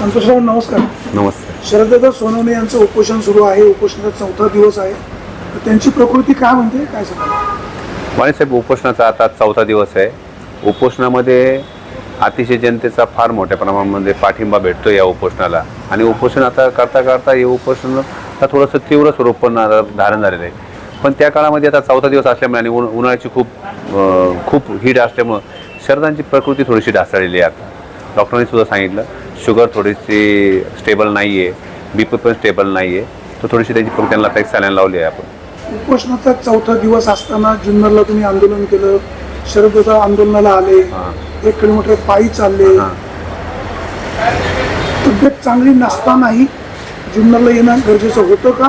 संतोषराव नमस्कार. नमस्ते शरददादा सोनवणे यांचं उपोषण सुरू आहे उपोषणाचा चौथा दिवस आहे. तर त्यांची प्रकृती काय म्हणते काय सांगा वाणीसाहेब उपोषणाचा आता चौथा दिवस आहे. उपोषणामध्ये अतिशय जनतेचा फार मोठ्या प्रमाणामध्ये पाठिंबा भेटतो या उपोषणाला. आणि उपोषण आता करता करता हे उपोषण आता थोडंसं तीव्र स्वरूप पण आता धारण झालेलं आहे. पण त्या काळामध्ये आता चौथा दिवस असल्यामुळे आणि उन उन्हाळ्याची खूप अं, खूप हीट असल्यामुळं शरदांची प्रकृती थोडीशी ढासळलेली आहे आता. डॉक्टरांनी सुद्धा सांगितलं. शुगर थोडीशी स्टेबल नाही आहे बी पी पण स्टेबल नाही आहे तर थोडीशी त्याची पण त्यांना एक सॅलाईन लावली आहे आपण. उपोषणाचा चौथा दिवस असताना जुन्नरला तुम्ही आंदोलन केलं शरददादा आंदोलनाला आले. एक किलोमीटर पायी चालले. तब्येत चांगली नसतानाही जुन्नरला येणं गरजेचं होतं का?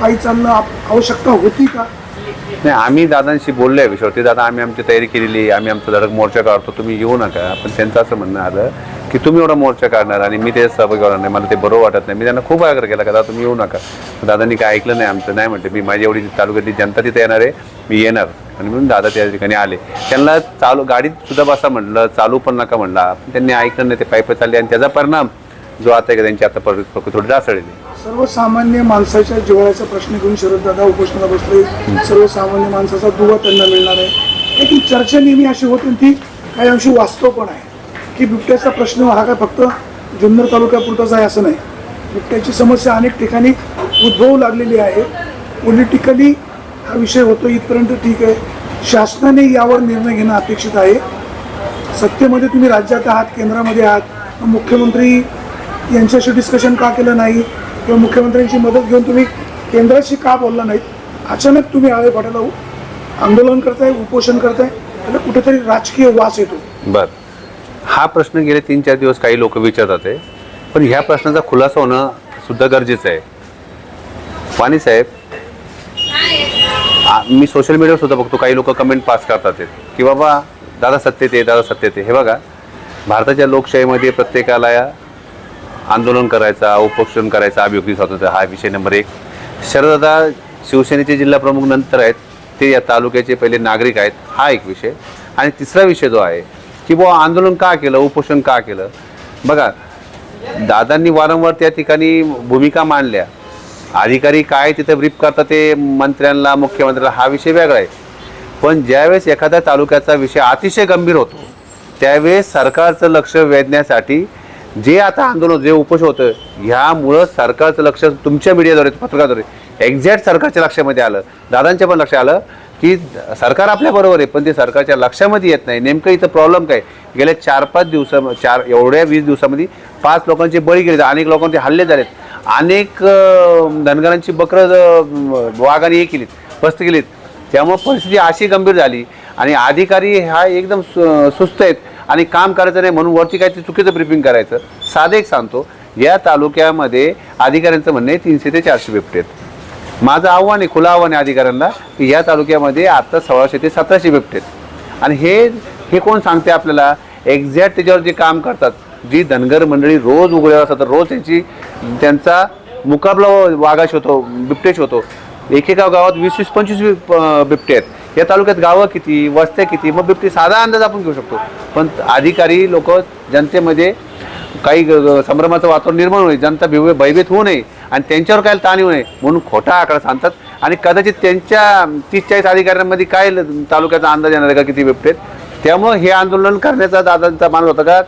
पायी चालणं आवश्यकता होती का? नाही आम्ही दादांशी बोललो आहे विषयावरती दादा आम्ही आमची तयारी केलेली आम्ही आमचा धडक मोर्चा काढतो तुम्ही येऊ नका. पण त्यांचं असं म्हणणं आलं की तुम्ही एवढा मोर्चा काढणार आणि मी ते सहभागी होणार नाही मला ते बरोबर वाटत नाही. मी त्यांना खूप आग्रह केला का दादा तुम्ही येऊ नका. दादांनी काय ऐकलं नाही आमचं? नाही म्हणते मी माझी एवढी तालुक्यातली जनता तिथे येणार आहे. मी येणार. आणि म्हणून दादा त्या ठिकाणी आले. त्यांना चालू गाडीत सुद्धा बसा म्हटलं चालू पण नका म्हणला पण त्यांनी ऐकलं नाही ते पायप चालले आणि त्याचा परिणाम जो आता आहे का त्यांची आता प्रकृती थोडी ढासळली. आहे. सर्वसामान्य माणसाच्या जीवनाचा प्रश्न घेऊन शरददादा उपोषणाला बसले. सर्वसामान्य माणसाचा दुवा त्यांना मिळणार आहे. चर्चा नेहमी अशी होती ती काही अंशी वास्तव पण आहे. की बिबट्याचा प्रश्न हा काय फक्त जुन्नर तालुक्यापुरताच आहे असं नाही. बिबट्याची समस्या अनेक ठिकाणी उद्भवू लागलेली आहे. पॉलिटिकली हा विषय होतो इथपर्यंत ठीक आहे. शासनाने यावर निर्णय घेणं अपेक्षित आहे. सत्तेमध्ये तुम्ही राज्यात आहात केंद्रामध्ये आहात. मुख्यमंत्री यांच्याशी डिस्कशन का केलं नाही? किंवा मुख्यमंत्र्यांची मदत घेऊन तुम्ही केंद्राशी का बोलला नाहीत? अचानक तुम्ही आळे पाठाला आंदोलन करताय उपोषण करताय. त्याला कुठेतरी राजकीय वास येतो. बरं. हा प्रश्न गेले तीन चार दिवस काही लोक विचारतात आहे पण ह्या प्रश्नाचा खुलासा होणं सुद्धा गरजेचं आहे. वाणी साहेब मी सोशल मीडियावर सुद्धा बघतो काही लोक कमेंट पास करतात की बाबा दादा सत्यते आहे दादा सत्यते हे बघा भारताच्या लोकशाहीमध्ये प्रत्येकाला आंदोलन करायचा उपोषण करायचा अभिव्यक्ती स्वातंत्र्य हा विषय नंबर एक. शरददा शिवसेनेचे जिल्हा प्रमुख नंतर आहेत ते या तालुक्याचे पहिले नागरिक आहेत हा एक विषय. आणि तिसरा विषय जो आहे की बुवा आंदोलन का केलं उपोषण का केलं? बघा दादांनी वारंवार त्या ठिकाणी भूमिका मांडल्या. अधिकारी काय तिथं ब्रीफ करतात ते मंत्र्यांना मुख्यमंत्र्यांना हा विषय वेगळा आहे. पण ज्यावेळेस एखाद्या तालुक्याचा विषय अतिशय गंभीर होतो त्यावेळेस सरकारचं लक्ष वेधण्यासाठी जे आता आंदोलन जे उपोष होतं ह्यामुळं सरकारचं लक्ष तुमच्या मीडियाद्वारे पत्रकाद्वारे एक्झॅक्ट सरकारच्या लक्षामध्ये आलं. दादांच्या पण लक्षात आलं. की सरकार आपल्याबरोबर आहे पण ते सरकारच्या लक्षामध्ये येत नाही. नेमकं इथं प्रॉब्लेम काय? गेल्या चार पाच दिवसा चार एवढ्या वीस दिवसामध्ये पाच लोकांचे बळी गेले अनेक लोकांचे हल्ले झालेत. अनेक धनगरांची बकरं वाघाने हे केलीत पस्त केलीत. त्यामुळं परिस्थिती अशी गंभीर झाली आणि अधिकारी हा एकदम सु- सुस्त आहेत आणि काम करायचं नाही म्हणून वरती काय ते चुकीचं ब्रिफिंग करायचं. साधं एक सांगतो या तालुक्यामध्ये अधिकाऱ्यांचं म्हणणं आहे तीनशे ते चारशे बिबटे आहेत. माझं आव्हान आहे खुलं आव्हान आहे अधिकाऱ्यांना की या तालुक्यामध्ये आत्ता सोळाशे ते सतराशे बिबटे आहेत आणि हे हे कोण सांगते आपल्याला? एक्झॅक्ट त्याच्यावर जे काम करतात जी धनगर मंडळी रोज उघड्यावर असतात रोज त्यांची त्यांचा मुकाबला वाघाश होतो बिबटेश होतो. एकेका गावात वीस वीस पंचवीस बिबटे आहेत या तालुक्यात गावं किती वस्त्या किती मग बिबटे साधा अंदाज आपण घेऊ शकतो. पण अधिकारी लोक जनतेमध्ये काही संभ्रमाचं वातावरण निर्माण होईल जनता भिव भयभीत होऊ नये आणि त्यांच्यावर काय ताण येऊ नये म्हणून खोटा आकडा सांगतात. आणि कदाचित त्यांच्या तीस चाळीस अधिकाऱ्यांमध्ये काय तालुक्याचा अंदाज येणार आहे का किती बिबटेत? त्यामुळं हे आंदोलन करण्याचा दादांचा मान होता का?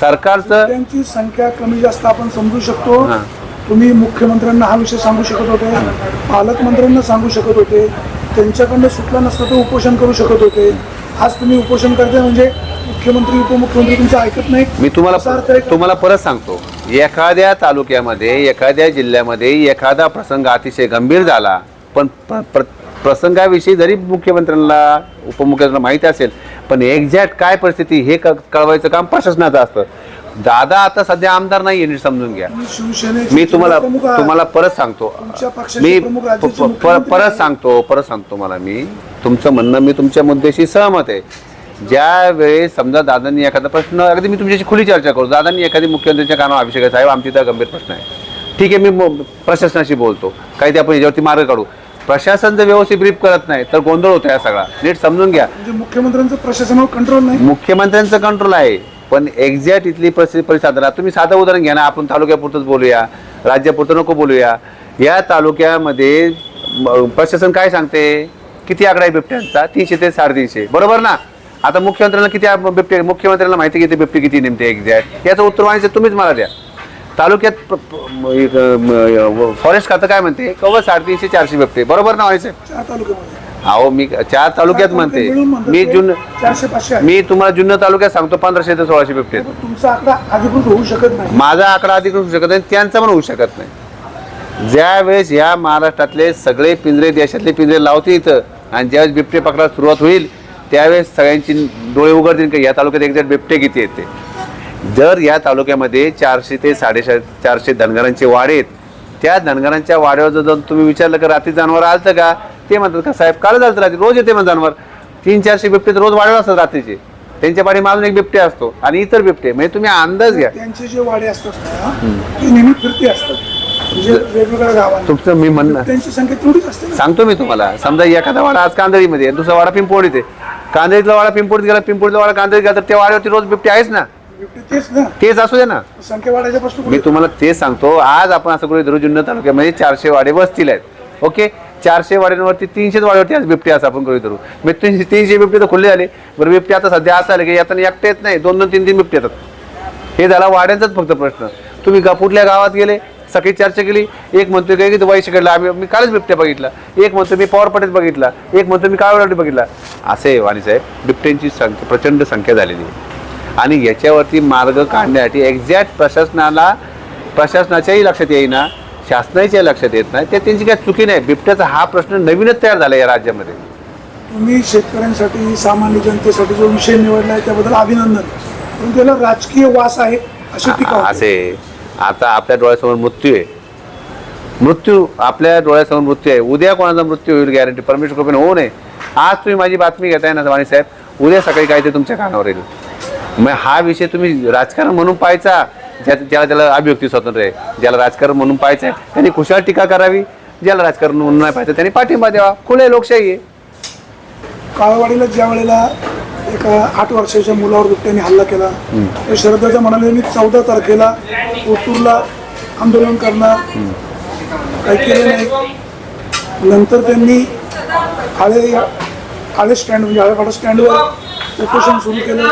सरकारचं त्यांची संख्या कमी जास्त आपण समजू शकतो. तुम्ही मुख्यमंत्र्यांना हा विषय सांगू शकत होते. पालकमंत्र्यांना सांगू शकत होते. त्यांच्याकडनं सुटला नसता तर उपोषण करू शकत होते. आज तुम्ही उपोषण करताय म्हणजे मुख्यमंत्री उपमुख्यमंत्री तुमचं ऐकत नाही मी तुम्हाला? तुम्हाला परत सांगतो. एखाद्या तालुक्यामध्ये एखाद्या जिल्ह्यामध्ये एखादा प्रसंग अतिशय गंभीर झाला पण प्र- प्र- प्रसंगाविषयी जरी मुख्यमंत्र्यांना उपमुख्यमंत्र्यांना माहिती असेल पण एक्झॅक्ट काय परिस्थिती हे कळवायचं काम प्रशासनाचं असतं. दादा आता सध्या आमदार नाही नीट समजून घ्या. मी तुम्हाला. तुम्हाला परत सांगतो. मी परत. सांगतो परत सांगतो मला मी. तुमचं म्हणणं मी तुमच्या मुद्द्याशी सहमत आहे. ज्या वेळेस समजा दादांनी एखादा प्रश्न अगदी मी तुमच्याशी खुली चर्चा करू. दादांनी एखादी मुख्यमंत्र्यांच्या कानावर अभिषेक आहे, साहेब आमची इथं गंभीर प्रश्न आहे. ठीक आहे मी म- प्रशासनाशी बोलतो. काही ते आपण याच्यावरती मार्ग काढू. प्रशासन जर व्यवस्थित ब्रीफ करत नाही तर गोंधळ होतो या सगळा. नीट समजून घ्या. म्हणजे मुख्यमंत्र्यांचं प्रशासनावर कंट्रोल नाही? मुख्यमंत्र्यांचं कंट्रोल आहे. पण एक्झॅक्ट इथली परिस्थिती परिस्थिती तुम्ही साधं उदाहरण घ्या ना आपण तालुक्यापुरतंच बोलूया राज्यापुरतं नको बोलूया. या तालुक्यामध्ये प्रशासन काय सांगते? किती आकडा आहे बिबट्यांचा तीनशे ते साडेतीनशे. बरोबर ना? आता मुख्यमंत्र्यांना किती बिबटे मुख्यमंत्र्यांना माहिती किती बिबटे किती नेमते एक्झॅक्ट? याचं उत्तर माहिती तुम्हीच मला द्या. तालुक्यात फॉरेस्ट खातं काय म्हणते? कवच साडेतीनशे चारशे बिबटे. बरोबर ना व्हायचं तालुक्यामध्ये. अहो मी चार तालुक्यात म्हणते. मी जुन चारशे पाचशे. मी तुम्हाला जुन्नर तालुक्यात सांगतो पंधराशे ते सोळाशे बिबटे आहेत. तुमचा आकडा अधिकृत होऊ शकत नाही. माझा आकडा अधिकृत होऊ शकत नाही त्यांचा पण होऊ शकत नाही. ज्या वेळेस या महाराष्ट्रातले सगळे पिंजरे देशातले पिंजरे लावते इथं आणि ज्यावेळेस बिबटे पकडायला सुरुवात होईल त्यावेळेस सगळ्यांची डोळे उघडतील की या तालुक्यात एक्झॅक्ट बिबटे किती आहेत ते. जर या तालुक्यामध्ये चारशे ते साडेशा चारशे धनगरांचे वाडे आहेत त्या धनगरांच्या वाड्यावर जर जाऊन तुम्ही विचारलं का रात्री जनावर आलतं का? ते म्हणतात का साहेब काल झालं रात्री रोज येते मग जनावर तीन चारशे बिबटे तर रोज वाढवत असतात रात्रीचे. त्यांच्या पाठी मारून एक बिबटे असतो आणि इतर बिबटे. म्हणजे तुम्ही अंदाज घ्या. त्यांचे जे वाडे असतात ना ते नेहमी फिरते असतात. म्हणजे वेगवेगळ्या तुमचं मी म्हणणं त्यांची संख्या तेवढीच असते ना. सांगतो मी तुम्हाला. समजा एखादा वाडा आज कांदळीमध्ये आहे, दुसरा वाडा पिंपोडीत आहे कांदळीतला वाडा पिंपोडीत गेला पिंपोडीतला वाडा कांदळीत गेला तर त्या वाड्यावरती रोज बिबटे आहेच ना. बिबटे तेच ना. तेच असू दे ना. संख्या वाढायच्या प्रश्न मी कुठे? तुम्हाला ते सांगतो. आज आपण असं करू धरू जुन्नर तालुक्यामध्ये चारशे वाडे वसतील आहेत. ओके? चारशे वाड्यांवरती तीनशेच वाड्यावरती आज बिबटे असं आपण करू धरू. मग तीनशे तीनशे बिबटे तर खुले झाले बरं बिबटे आता सध्या असं आले की यातनं एकटे येत नाही दोन दोन तीन तीन बिबटे येतात. हे झाला वाड्यांचाच फक्त प्रश्न. तुम्ही गा कुठल्या गावात गेले सकाळी चर्चा केली एक म्हणतोय काय की वैशिकडला आम्ही मी कालच बिबट्या बघितला. एक म्हणतो मी पॉवर पटेल बघितला एक म्हणतो मी काळवडी बघितला. असे वाणीसाहेब बिबट्यांची संख्या प्रचंड संख्या झालेली आहे. आणि याच्यावरती मार्ग काढण्यासाठी एक्झॅक्ट प्रशासनाला प्रशासनाच्याही लक्षात येईना शासनाच्याही लक्षात येत नाही. ते त्यांची काही चुकी नाही. बिबट्याचा हा प्रश्न नवीनच तयार झाला या राज्यामध्ये. तुम्ही शेतकऱ्यांसाठी सामान्य जनतेसाठी जो विषय निवडला आहे त्याबद्दल अभिनंदन. पण त्याला राजकीय वास आहे अशी टीका. असे. आता आपल्या डोळ्यासमोर मृत्यू आहे. मृत्यू आपल्या डोळ्यासमोर मृत्यू आहे. उद्या कोणाचा मृत्यू होईल गॅरंटी परमेश्वर कृपेने होऊ नये. आज तुम्ही माझी बातमी घेताय ना वाणी साहेब. उद्या सकाळी काय ते तुमच्या कानावर येईल. मग हा विषय तुम्ही राजकारण म्हणून पाहायचा. ज्या ज्याला त्याला अभिव्यक्ती स्वातंत्र्य आहे ज्याला राजकारण म्हणून पाहायचं आहे त्यांनी खुशाल टीका करावी. ज्याला राजकारण म्हणून नाही पाहायचं त्यांनी पाठिंबा द्यावा. खुले लोकशाही आहे. काळवाडीला ज्या वेळेला एका आठ वर्षाच्या मुलावर बिबट्याने हल्ला केला त्या शरदाच्या म्हणाले मी चौदा तारखेला ओतूरला आंदोलन करणार. काही केलं नाही. नंतर त्यांनी आळे आळे स्टँड म्हणजे आळेपाडा स्टँडवर उपोषण सुरू केलं.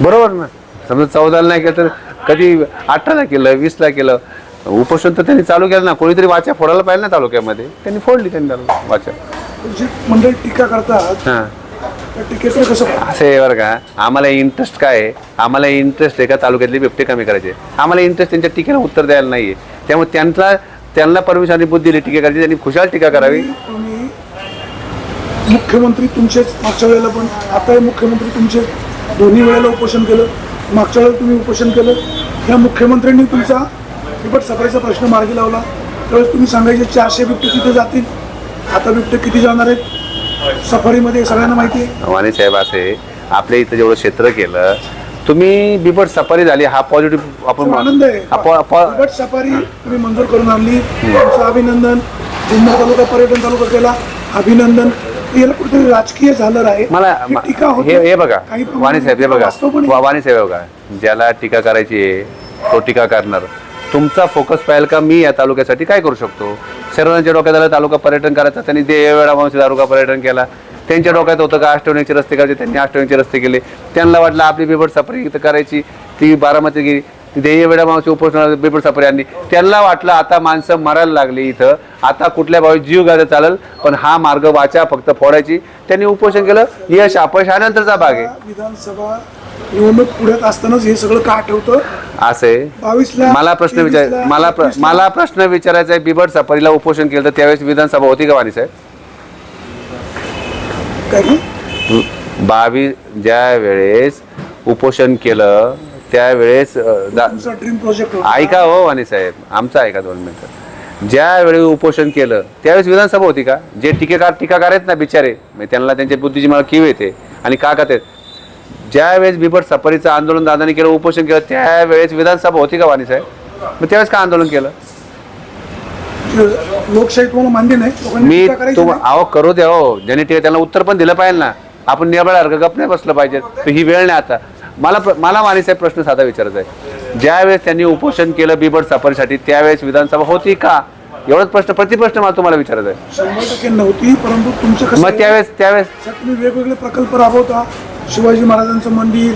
बरोबर ना. समजा चौदाला नाही केलं तर कधी अठराला केलं वीसला केलं. उपोषण तर त्यांनी चालू केलं ना. कोणीतरी वाचा फोडायला पाहिजे ना तालुक्यामध्ये. त्यांनी फोडली त्यांनी वाचा. जी मंडळी टीका करतात हां. टीकेचं कसं? असं आहे बरं का. आम्हाला इंटरेस्ट काय आहे? आम्हाला इंटरेस्ट आहे का तालुक्यातले बिबटे कमी करायचे. आम्हाला इंटरेस्ट त्यांच्या टीकेला उत्तर द्यायला नाही आहे त्यामुळे त्यांना त्यांना परमिशन आणि बुद्धी दिली टीका करायची त्यांनी खुशाल टीका करावी. तुम्ही मुख्यमंत्री तुमचेच मागच्या वेळेला पण आता मुख्यमंत्री तुमचे दोन्ही वेळेला उपोषण केलं. मागच्या वेळेला तुम्ही उपोषण केलं. या मुख्यमंत्र्यांनी तुमचा बिबट सफारीचा प्रश्न मार्गी लावला. त्यावेळेस तुम्ही सांगायचे चारशे बिबटे तिथे जातील. आता बिबटे किती जाणार आहेत? सफारीमध्ये सगळ्यांना माहिती आहे. वाणी साहेब असे आपल्या इथं जेवढं क्षेत्र केलं तुम्ही बिबट सफारी झाली हा पॉझिटिव्ह आपण आनंद आहे. बिबट सफारी तुम्ही मंजूर करून आणली. तुमचं अभिनंदन जुन्नर तालुका पर्यटन तालुका केला. अभिनंदन. याला कुठेतरी राजकीय झालं आहे. मला ही टीका होते. हे हे बघा काही प्रमाणात वाणी साहेब हे बघा. वास्तव पण आहे. वा- वाणी साहेब हे बघा. ज्याला टीका करायची आहे तो टीका करणार. तुमचा फोकस पाहिजे का? मी या तालुक्यासाठी काय करू शकतो? सर्वांच्या डोक्यात आलं तालुका पर्यटन करायचं. त्यांनी ते वेळा तालुका पर्यटन केला. त्यांच्या डोक्यात होतं का अष्टवणीचे रस्ते करायचे? त्यांनी अष्टवणीचे रस्ते केले. त्यांना वाटलं आपली बिबट सफरी इथं करायची. ती बारामती गेली. ध्येय वेळा मावशी उपोषण बिबट सफरी आणली त्यांना वाटलं आता माणसं मरायला लागली इथं. आता कुठल्या भावी जीव गाजा चालेल पण हा मार्ग वाचा फक्त फोडायची. त्यांनी उपोषण केलं. यश अपयश हा नंतरचा भाग आहे. विधानसभा निवडणूक पुढ्यात असतानाच हे सगळं का आठवतं असे. मला प्रश्न विचार मला प्र- मला प्रश्न विचारायचा आहे. बिबट सफारीला उपोषण केलं तर त्यावेळेस विधानसभा होती का वाणी साहेब? बावीस ज्या वेळेस उपोषण केलं त्यावेळेस ऐका हो वाणी साहेब. आमचं ऐका दोन मिनिटं. ज्या वेळी उपोषण केलं त्यावेळेस विधानसभा होती का? जे टीकेकार टीकाकार आहेत ना बिचारे त्यांना त्यांच्या बुद्धीची मला किव येते आणि का का ते ज्या वेळेस बिबट सफारीचं आंदोलन दादाने केलं उपोषण केलं त्यावेळेस विधानसभा होती का वाणी साहेब? मग त्यावेळेस का आंदोलन केलं? लोकशाही तुम्हाला मान्य नाही मी. अहो करू द्या हो. ज्याने त्याला उत्तर पण दिलं पाहिजे ना. आपण निराबळ गप नाही बसलं पाहिजे. तर ही वेळ नाही आता. मला मला मानेसाहेब प्रश्न साधा विचारायचा आहे. ज्यावेळेस त्यांनी उपोषण केलं बिबट सापडीसाठी त्यावेळेस विधानसभा होती का? एवढाच प्रश्न प्रतिप्रश्न मला तुम्हाला विचारायचा आहे. शंभर टक्के नव्हती परंतु तुमचं कसं मग? त्यावेळेस त्यावेळेस तुम्ही वेगवेगळे प्रकल्प राबवता. शिवाजी महाराजांचं मंदिर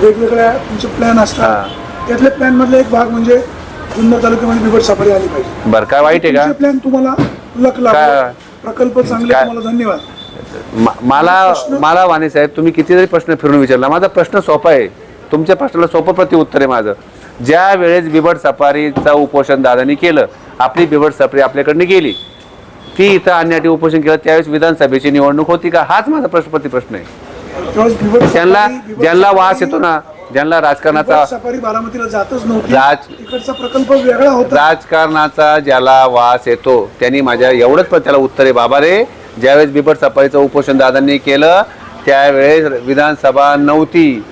वेगवेगळ्या तुमचे प्लॅन असतात. त्यातल्या प्लॅन मधला एक भाग म्हणजे जुन्नर तालुक्यामध्ये बिबट सफारी आली पाहिजे. बरं काय वाईट आहे का? प्लॅन तुम्हाला लक लागला. काय- प्रकल्प चांगले तुम्हाला धन्यवाद. मला मला वाणी साहेब तुम्ही कितीतरी प्रश्न फिरून विचारला. माझा प्रश्न सोपा आहे. तुमच्या प्रश्नाला सोपं प्रति उत्तर आहे माझं. ज्या वेळेस बिबट सफारीचा उपोषण दादानी केलं आपली बिबट सफारी आपल्याकडनं गेली ती इथं आणण्यासाठी उपोषण केलं त्यावेळेस विधानसभेची निवडणूक होती का? हाच माझा प्रश्न प्रति प्रश्न आहे. बिबट ज्यांना वास येतो ना ज्यांना राजकारणाचा राजकारणाचा ज्याला वास येतो त्यांनी माझ्या एवढंच पण त्याला उत्तर आहे. बाबा रे ज्यावेळेस बिबट सफारीचं उपोषण दादांनी केलं त्यावेळेस विधानसभा नव्हती.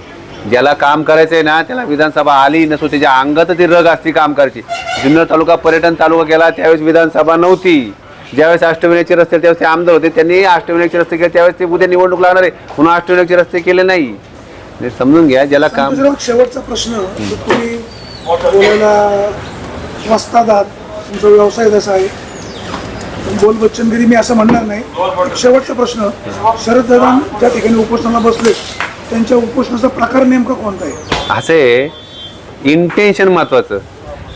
ज्याला काम करायचंय ना त्याला विधानसभा आली नसो त्याच्या अंगात ती रग असती काम करायची. जुन्नर तालुका पर्यटन तालुका केला त्यावेळेस विधानसभा नव्हती. ज्यावेळेस अष्टविनायकचे रस्ते त्यावेळेस ते आमदार होते त्यांनी अष्टविनायकचे रस्ते केले त्यावेळेस ते उद्या निवडणूक लागणार आहे. म्हणून अष्टविनायकचे रस्ते केले नाही. हे समजून घ्या ज्याला काम शेवटचा प्रश्न तुम्ही व्यवसाय जसा आहे. बोल बच्चनगिरी मी असं म्हणणार नाही. शेवटचा प्रश्न शरद दादा ज्या ठिकाणी उपोषणाला बसले. त्यांच्या उपोषणाचा प्रकार नेमका कोणता आहे? असे इंटेन्शन महत्वाचं.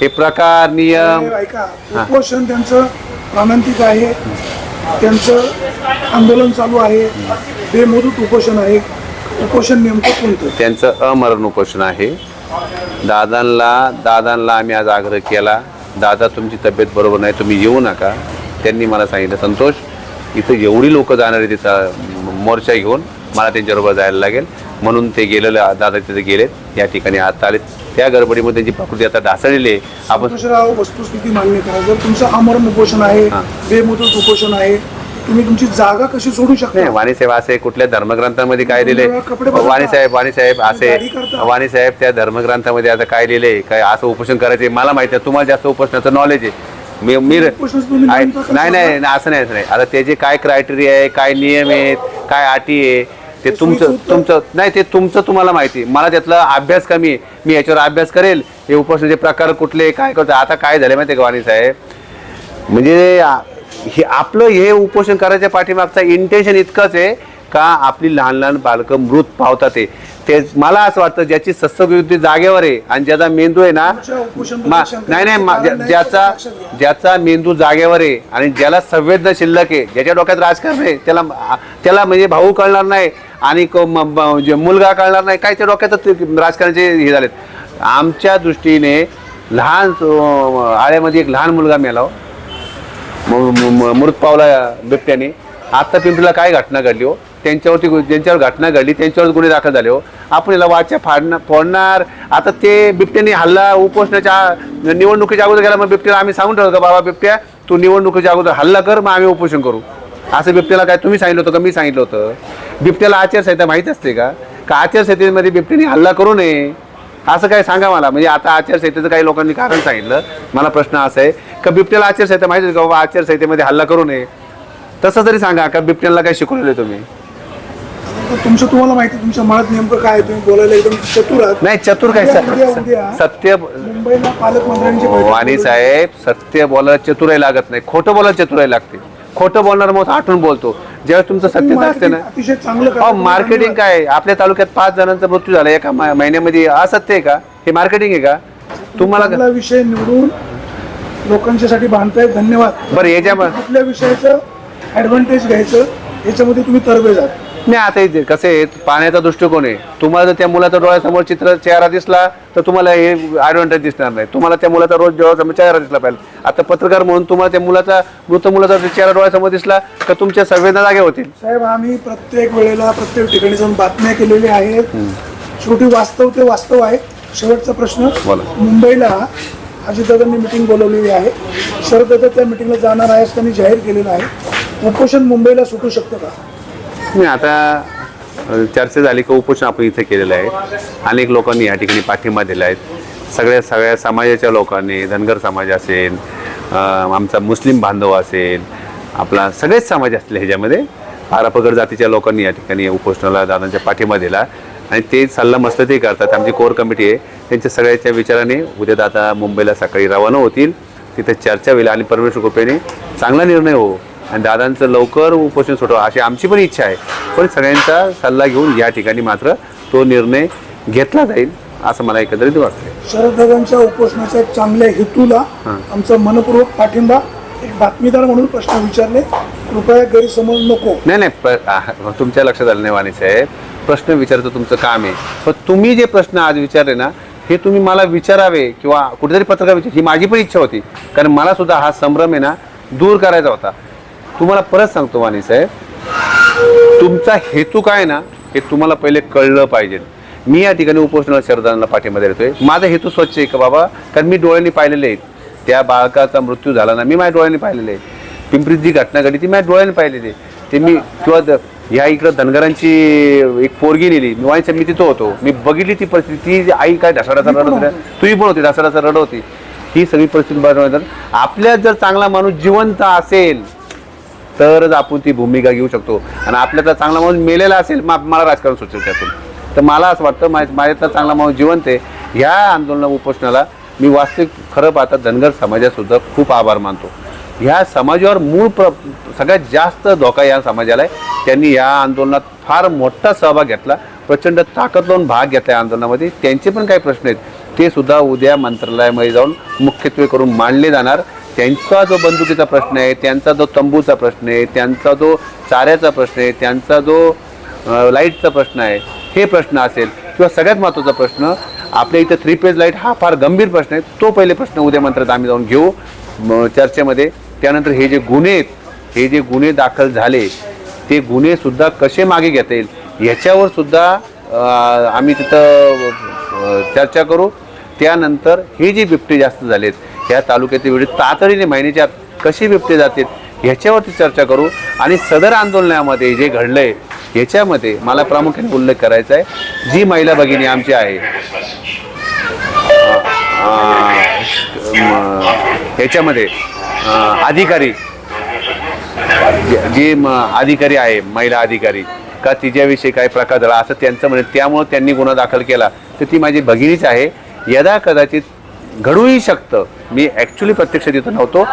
हे प्रकार नियम ऐका उपोषण त्यांचं प्राणांतिक आहे. त्यांचं आंदोलन चालू आहे. बेमुदत उपोषण आहे. उपोषण नेमकं कोणतं? त्यांचं अमरण उपोषण आहे. दादांना दादांना आम्ही आज आग्रह केला. दादा तुमची तब्येत बरोबर नाही तुम्ही येऊ नका. त्यांनी मला सांगितलं संतोष इथं एवढी लोक जाणार आहे तिथं मोर्चा घेऊन मला त्यांच्याबरोबर जायला लागेल. म्हणून ते गेलेले दादा तिथे गेलेत या ठिकाणी आता आलेत. त्या गडबडीमध्ये त्यांची प्रकृती आता ढासळलेली आहे. आपण वस्तुस्थिती मान्य करा. जर तुमचं अमरण उपोषण आहे. बेमुदत उपोषण आहे तुम्ही तुमची जागा कशी सोडू शकता? वाणीसाहेब असे कुठल्या धर्मग्रंथामध्ये काय बदलता. वाणीसाहेब वाणीसाहेब असे. वाणीसाहेब त्या धर्मग्रंथामध्ये आता काय लिहिले? काय असं उपोषण करायचे? मला माहिती आहे तुम्हाला जास्त उपोषणाचं नॉलेज आहे. मी मी नाही नाही नाही, असं नाही असं नाही. आता त्याचे काय क्रायटेरिया आहे काय नियम आहेत काय अटी आहे ते तुमचं. तुमचं नाही ते तुमचं तुम्हाला माहिती आहे. मला त्यातला अभ्यास कमी आहे. मी याच्यावर अभ्यास करेल. हे उपोषणाचे प्रकार कुठले काय करतो आता काय झाले माहिती आहे का वाणीसाहेब म्हणजे आ- हे आपलं हे उपोषण करायच्या पाठीमागचा इंटेन्शन इतकंच आहे का आपली लहान लहान बालकं मृत पावतात ते ते मला असं वाटतं ज्याची सस्यविरुद्धी जागेवर आहे आणि ज्याचा मेंदू आहे ना मा- नाही नाही मा- ज्याचा. ज्याचा मेंदू जागेवर आहे आणि ज्याला संवेदना शिल्लक आहे ज्याच्या डोक्यात राजकारण आहे त्याला त्याला म्हणजे भाऊ कळणार नाही आणि को- म- ब- जे मुलगा कळणार नाही काय त्या डोक्यातच ते राजकारणाचे हे झालेत आमच्या दृष्टीने लहान अं, आळ्यामध्ये एक लहान मुलगा मेला हो. म- म- म- मृत पावला बिबट्याने आत्ता पिंपरीला काय घटना घडली हो त्यांच्यावरती ज्यांच्यावर घटना घडली त्यांच्यावर गुन्हे दाखल झाले हो. आपण याला वाच्या फाडणार फोडणार. आता ते बिबट्याने हल्ला उपोषणाच्या निवडणुकीच्या अगोदर गेला मग बिबट्याला आम्ही सांगून ठेवलं का बाबा बिबट्या तू निवडणुकीच्या अगोदर हल्ला कर मग आम्ही उपोषण करू. असं बिबट्याला काय तुम्ही सांगितलं होतं का? मी सांगितलं होतं. बिबट्याला आचारसंहिता माहीत असते का? का आचारसंहितेमध्ये बिबट्याने हल्ला करू नये? असं काय सांगा मला. म्हणजे आता आचारसंहितेचं काही लोकांनी कारण सांगितलं. मला प्रश्न असा आहे का बिबट्याला आचारसंहिता माहिती आहे का? बाबा आचारसंहितेमध्ये हल्ला करू नये. तसं तरी सांगा का बिबट्याला काय शिकवलेलं तुम्ही? तर तुमचं तुम्हाला माहिती तुमच्या मनात नेमकं काय आहे, तुम्ही बोलायला एकदम चतुर आहात. नाही चतुर काय? उद्या- उद्या- सत्य मुंबईला पालकमंत्र्यांची बैठक वाणी बोलवली. साहेब सत्य बोलायला चतुराई लागत नाही. खोटं बोलायला चतुराई लागते. खोटं बोलणार मग आठवून बोलतो. ज्यावेळेस तुमचं तुम्ही सत्यता असते ना. अतिशय चांगलं अहो करता. मार्केटिंग काय? आपल्या तालुक्यात पाच जणांचा मृत्यू झाला. एका मा- महिन्यामध्ये असत्य आहे का? हे मार्केटिंग आहे का? तुम्हाला चांगला विषय निवडून लोकांच्यासाठी बांधताय. धन्यवाद. बरं याच्या कुठल्या विषयाचं ऍडव्हान्टेज घ्यायचं. याच्यामध्ये तुम्ही तरबेज आहात नाही आता इथे कसं आहे पाण्याचा दृष्टिकोन आहे. तुम्हाला जर त्या मुलाचा डोळ्यासमोर चित्र चेहरा दिसला तर तुम्हाला हे ॲडव्हान्टेज दिसणार नाही. तुम्हाला त्या मुलाचा रोज डोळ्यासमोर चेहरा दिसला पाहिजे. आता पत्रकार म्हणून तुम्हाला त्या मुलाचा मृत मुलाचा चेहरा डोळ्यासमोर दिसला तर तुमच्या संवेदना जागे होतील. साहेब आम्ही प्रत्येक वेळेला प्रत्येक ठिकाणी जाऊन बातम्या केलेल्या आहेत. शेवटी वास्तव ते वास्तव आहे. शेवटचा प्रश्न. मुंबईला अजितदादांनी मिटिंग बोलवलेली आहे. शरददादा त्या मिटिंगला जाणार आहे असं त्यांनी जाहीर केलेलं आहे. उपोषण मुंबईला सुटू शकतं का? नाही आता चर्चा झाली की उपोषण आपण इथे केलेलं आहे. अनेक लोकांनी या ठिकाणी पाठिंबा दिला आहे. सगळ्या सगळ्या समाजाच्या लोकांनी धनगर समाज असेल आमचा मुस्लिम बांधव असेल आपला सगळेच समाज असले ह्याच्यामध्ये. आरापगड जातीच्या लोकांनी या ठिकाणी उपोषणाला दादांच्या पाठिंबा दिला. आणि ते सल्ला मस्त ते करतात. आमची कोर कमिटी आहे. त्यांच्या सगळ्याच्या विचाराने उद्या दादा मुंबईला सकाळी रवाना होतील. तिथे चर्चा होईल. आणि परमेश्वर कृपेने चांगला निर्णय हो. आणि दादांचं लवकर उपोषण सुटावं अशी आमची पण इच्छा आहे. पण सगळ्यांचा सल्ला घेऊन या ठिकाणी मात्र तो निर्णय घेतला जाईल असं मला एकंदरीत वाटतं शरददादांच्या उपोषणाच्या चांगल्या हेतूला आमचा मनपूर्वक पाठिंबा एक बातमीदार म्हणून प्रश्न विचारले. कृपया गैरसमज नको. नाही नाही आ, तुमच्या लक्षात आलं नाही वाणी साहेब. प्रश्न विचारायचं तुमचं काम आहे. पण तुम्ही जे प्रश्न आज विचारले ना हे तुम्ही मला विचारावे किंवा कुठेतरी पत्रकार विचार ही माझी पण इच्छा होती. कारण मला सुद्धा हा संभ्रम आहे ना दूर करायचा होता. तुम्हाला परत सांगतो वाणी साहेब. तुमचा हेतू काय ना हे तुम्हाला पहिले कळलं पाहिजे. मी या ठिकाणी उपोषणाला शरदांना पाठिंबा देतोय. माझा हेतू स्वच्छ आहे का बाबा? कारण मी डोळ्यांनी पाहिलेले आहेत. त्या बाळकाचा मृत्यू झाला ना मी माझ्या डोळ्यांनी पाहिलेले आहे पिंपरीत जी घटना घडली ती माझ्या डोळ्यांनी पाहिलेली आहे. ते मी किंवा द- ह्या इकडं धनगरांची एक पोरगी नेली. मी वाईच्या मी तिथं होतो. मी बघितली ती परिस्थिती. ती आई काय ढसाडाचा रडत होत्या तुही पण होती ढसाडाचा रड होती. ही सगळी परिस्थिती बरोबर आपल्या जर चांगला माणूस जिवंत असेल तरच आपण ती भूमिका घेऊ शकतो. आणि आपल्यातला चांगला माणूस मेलेला असेल मला राजकारण सुचेल त्यातून. तर मला असं वाटतं मा माझ्यातला चांगला माणूस जिवंत आहे. ह्या आंदोलन उपोषणाला मी वास्तविक खरं पाहता धनगर समाजासुद्धा खूप आभार मानतो. ह्या समाजावर मूळ प्र सगळ्यात जास्त धोका या समाजाला आहे. त्यांनी या आंदोलनात फार मोठा सहभाग घेतला. प्रचंड ताकद लावून भाग घेतला या आंदोलनामध्ये. त्यांचे पण काही प्रश्न आहेत. ते सुद्धा उद्या मंत्रालयामध्ये जाऊन मुख्यत्वे करून मांडले जाणार. त्यांचा जो बंदुकीचा प्रश्न आहे त्यांचा जो तंबूचा प्रश्न आहे त्यांचा जो चाऱ्याचा प्रश्न आहे त्यांचा जो लाईटचा प्रश्न आहे हे प्रश्न असेल किंवा सगळ्यात महत्त्वाचा प्रश्न आपल्या इथं थ्री पेज लाइट हा फार गंभीर प्रश्न आहे. तो पहिले प्रश्न उद्या मंत्रात आम्ही जाऊन घेऊ चर्चेमध्ये. त्यानंतर हे जे गुन्हे आहेत हे जे गुन्हे दाखल झाले ते गुन्हेसुद्धा कसे मागे घेता येईल याच्यावर सुद्धा आम्ही तिथं चर्चा करू. त्यानंतर ही जी बिबटे जास्त झालेत ह्या तालुक्यातील वेळी तातडीने महिन्याच्या कशी बिबटे जातील ह्याच्यावरती चर्चा करू आणि सदर आंदोलनामध्ये जे घडलंय ह्याच्यामध्ये मला प्रामुख्याने उल्लेख करायचा आहे. जी महिला भगिनी आमची आहे ह्याच्यामध्ये अधिकारी जे- जे म, अधिकारी आहे महिला अधिकारी का तिच्याविषयी काय प्रकार झाला असं त्यांचं म्हणे त्यामुळं त्यांनी गुन्हा दाखल केला. तर ती माझी भगिनीच आहे. यदा कदाचित घडूही शकतं. मी ॲक्च्युली प्रत्यक्ष तिथं नव्हतो.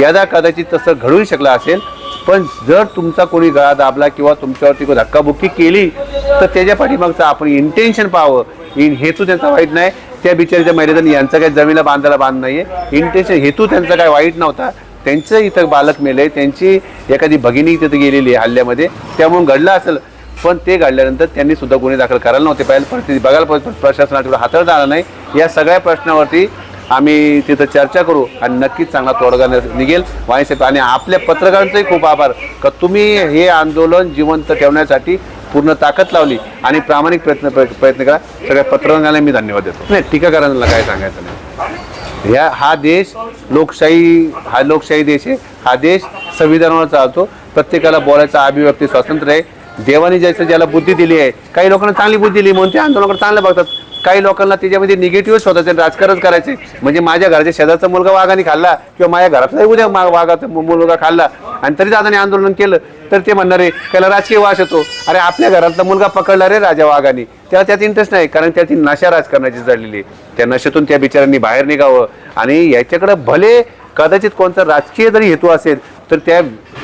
यदा कदाचित तसं घडूही शकलं असेल पण जर तुमचा कोणी गळा दाबला किंवा तुमच्यावरती कोणी धक्काबुक्की केली तर त्याच्या पाठीमागचं आपण इंटेन्शन पाहावं. इन हेतू त्यांचा वाईट नाही. त्या बिचारीच्या महिलेनं यांचं काही जमिनीला बांधायला बांध नाही आहे इंटेन्शन हेतू त्यांचा काय वाईट नव्हता. त्यांचं इथं बालक मेले त्यांची एखादी भगिनी तिथं गेलेली आहे हल्ल्यामध्ये. त्यामुळे घडलं असेल. पण ते घडल्यानंतर त्यांनी सुद्धा गुन्हे दाखल करायला नव्हते पाहिजे. परिस्थिती बघायला पाहिजे. प्रशासनाकडे हाताळता आला नाही. या सगळ्या प्रश्नावरती आम्ही तिथं चर्चा करू आणि नक्कीच चांगला तोडगा निघेल. वाणीसाहेब आणि आपल्या पत्रकारांचंही खूप आभार. का तुम्ही हे आंदोलन जिवंत ठेवण्यासाठी पूर्ण ताकद लावली आणि प्रामाणिक प्रयत्न प्रयत्न करा. सगळ्या पत्रकारांना मी धन्यवाद देतो. नाही टीकाकारांना काय सांगायचं नाही. ह्या हा देश लोकशाही हा लोकशाही देश आहे. हा देश संविधानावर चालतो. प्रत्येकाला बोलायचा अभिव्यक्ती स्वातंत्र्य आहे. देवाने ज्याचं ज्याला बुद्धी दिली आहे काही लोकांना चांगली बुद्धी दिली म्हणून ते आंदोलनाकडे चांगलं बघतात. काही लोकांना त्याच्यामध्ये निगेटिव्ह स्वतःचे राजकारण करायचे. म्हणजे माझ्या घराच्या शेजारचा मुलगा वाघाने खाल्ला किंवा माझ्या घरातला उद्या मा- वाघाचा मुलगा खाल्ला. आणि तरी दादाने आंदोलन केलं. तर ते म्हणणार त्याला राजकीय वास येतो. अरे आपल्या घरातला मुलगा पकडला रे राजा वाघाने. त्याला त्यात इंटरेस्ट नाही कारण त्याची नशा राजकारणाची जडलेली आहे. त्या नशेतून त्या बिचारांनी बाहेर निघावं. आणि याच्याकडे भले कदाचित कोणता राजकीय जरी हेतू असेल तर त्या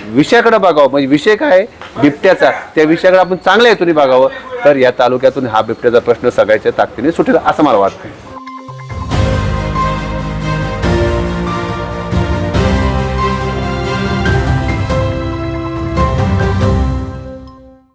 विषयाकडे बघावं. म्हणजे विषय काय? बिबट्याचा. त्या विषयाकडे आपण चांगल्या हेतून बघावं. तर या तालुक्यातून हा बिबट्याचा प्रश्न सगळ्याच्या ताकदीने सुटेल असं मला वाटतं